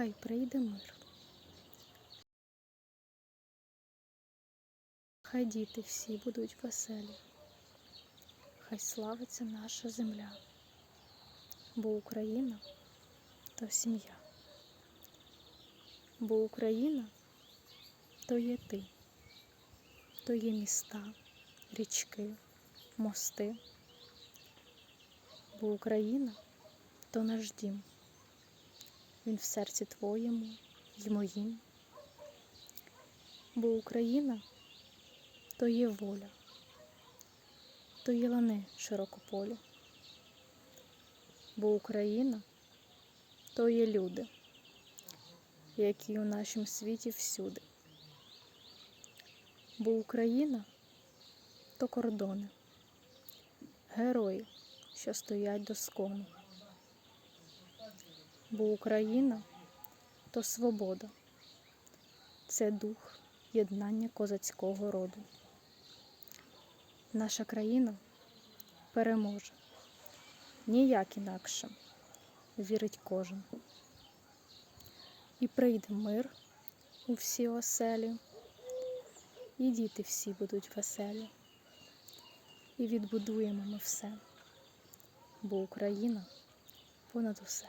хай прийде мир. Хай діти всі будуть веселі, хай славиться наша земля, бо Україна то сім'я, бо Україна то є ти, то є міста, річки, мости, бо Україна то наш дім. Він в серці твоєму й моїм. Бо Україна то є воля, то є лани широкополі. Бо Україна то є люди, які у нашому світі всюди. Бо Україна то кордони, герої, що стоять до скону. Бо Україна то свобода, це дух єднання козацького роду. Наша країна переможе, ніяк інакше вірить кожен. І прийде мир у всі оселі, і діти всі будуть веселі. І відбудуємо ми все, бо Україна понад усе.